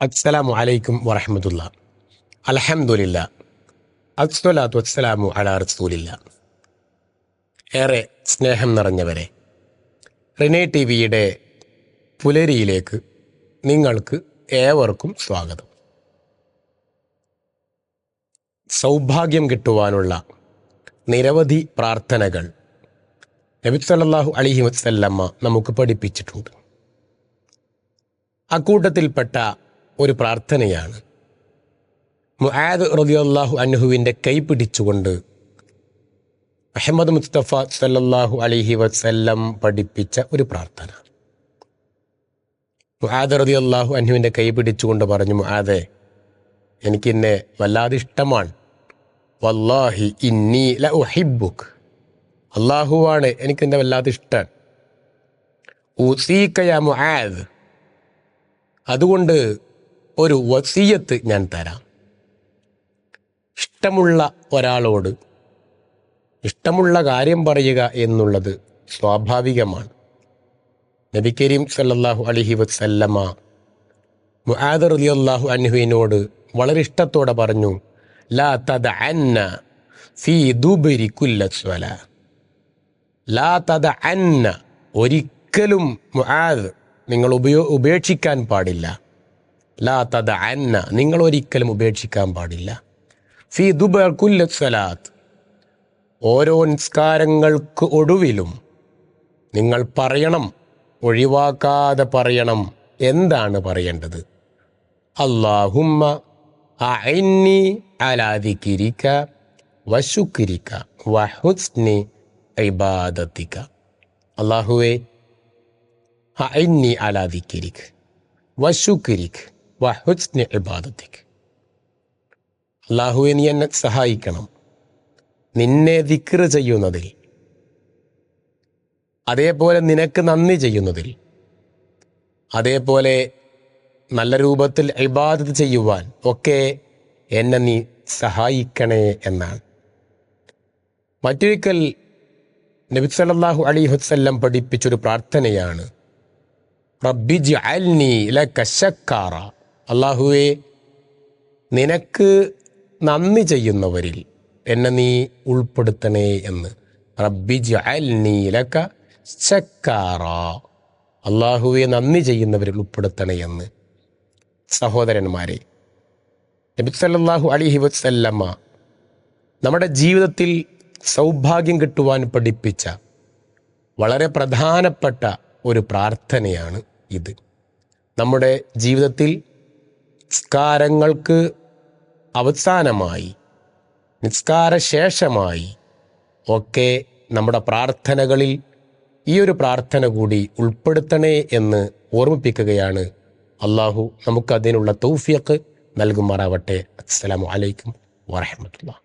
അസ്സലാമു അലൈക്കും വറഹമത്തുള്ള. അലഹമുല്ല അസ്വലാത്തു അസ്സലാമു അലാ റസൂലില്ല. ഏറെ സ്നേഹം നിറഞ്ഞവരെ റിനേ ടി വിയുടെ പുലരിയിലേക്ക് നിങ്ങൾക്ക് ഏവർക്കും സ്വാഗതം. സൗഭാഗ്യം കിട്ടുവാനുള്ള നിരവധി പ്രാർത്ഥനകൾ നബി അലിഹി അലൈഹി വസല്ലമ്മ നമുക്ക് പഠിപ്പിച്ചിട്ടുണ്ട്. അക്കൂട്ടത്തിൽപ്പെട്ട ഒരു പ്രാർത്ഥനയാണ്. മുആദ് റളിയല്ലാഹു അൻഹുവിന്റെ കൈ പിടിച്ചുകൊണ്ട് അഹമ്മദ് മുസ്തഫ സല്ലാഹു അലിഹി വസ്ല്ലം പഠിപ്പിച്ച ഒരു പ്രാർത്ഥന. മുആദ് റളിയല്ലാഹു അൻഹുവിന്റെ കൈ പിടിച്ചുകൊണ്ട് പറഞ്ഞു മുആദെ എനിക്കെന്നെ വല്ലാതെ ഇഷ്ടമാണ്. വല്ലാഹി ഇന്നി ല ഉഹിബുക്ക് അള്ളാഹുവാണ് എനിക്കെന്നെ വല്ലാതെ ഇഷ്ടമാണ് ഊസീക്കയ മുആദ്. അതുകൊണ്ട് ഒരു വസീയത്ത് ഞാൻ തരാം. ഇഷ്ടമുള്ള ഒരാളോട് ഇഷ്ടമുള്ള കാര്യം പറയുക എന്നുള്ളത് സ്വാഭാവികമാണ്. നബി കരീം സല്ലല്ലാഹു അലൈഹി വസല്ലമ മുആദ് റളിയല്ലാഹു അൻഹുവിനോട് വളരെ ഇഷ്ടത്തോടെ പറഞ്ഞു ലാ തദ അന്ന ഫീ ലാ തദ അന്ന ഒരിക്കലും മുആദ് നിങ്ങൾ ഉപയോ ഉപേക്ഷിക്കാൻ പാടില്ല. ലാ തദ അന്ന നിങ്ങൾ ഒരിക്കലും ഉപേക്ഷിക്കാൻ പാടില്ല. ഫി ദുബർ കുല്ല സ്വലാത്ത്. ഓരോ നിസ്കാരങ്ങൾക്ക് ഒടുവിലും നിങ്ങൾ പറയണം ഒഴിവാക്കാതെ പറയണം എന്താണ് പറയേണ്ടത്? അള്ളാഹുമ്മ അഇന്നി അലാ വശുക്കിരിക്ക വഹുസ്നി ഐബാദത്തിക്ക അള്ളാഹുവേ അഇന്നി അലാ വശുക്കിരിക്ക വഹുസ്നി ഇബാദത്തിക്ക് അള്ളാഹുവെ നീ എന്നെ സഹായിക്കണം. നിന്നെ ദിക്റ് ചെയ്യുന്നതിൽ. അതേപോലെ നിനക്ക് നന്ദി ചെയ്യുന്നതിൽ. അതേപോലെ നല്ല രൂപത്തിൽ ഇബാദത്ത് ചെയ്യുവാൻ ഒക്കെ എന്നെ നീ സഹായിക്കണേ എന്നാണ്. മറ്റൊരിക്കൽ നബി സല്ലല്ലാഹു അലൈഹി വസല്ലം പഠിപ്പിച്ചൊരു പ്രാർത്ഥനയാണ്. റബ്ബി ലക ശക്കാറ. അള്ളാഹുവേ നിനക്ക് നന്ദി ചെയ്യുന്നവരിൽ എന്നെ നീ ഉൾപ്പെടുത്തണേ എന്ന്. റബ്ബി അള്ളാഹുവെ നന്ദി ചെയ്യുന്നവരിൽ ഉൾപ്പെടുത്തണേ എന്ന്. സഹോദരന്മാരെ നബി സല്ലല്ലാഹു അലൈഹി വസല്ലമ്മ നമ്മുടെ ജീവിതത്തിൽ സൗഭാഗ്യം കിട്ടുവാൻ പഠിപ്പിച്ച വളരെ പ്രധാനപ്പെട്ട ഒരു പ്രാർത്ഥനയാണ് ഇത്. നമ്മുടെ ജീവിതത്തിൽ നിസ്കാരങ്ങൾക്ക് അവസാനമായി നിസ്കാര ശേഷമായി ഒക്കെ നമ്മുടെ പ്രാർത്ഥനകളിൽ ഈ ഒരു പ്രാർത്ഥന കൂടി ഉൾപ്പെടുത്തണേ എന്ന് ഓർമ്മിപ്പിക്കുകയാണ്. അള്ളാഹു നമുക്കതിനുള്ള തൗഫിയക്ക് നൽകുമാറാവട്ടെ. അസ്സലാമു അലൈക്കും വറഹമത്തുള്ള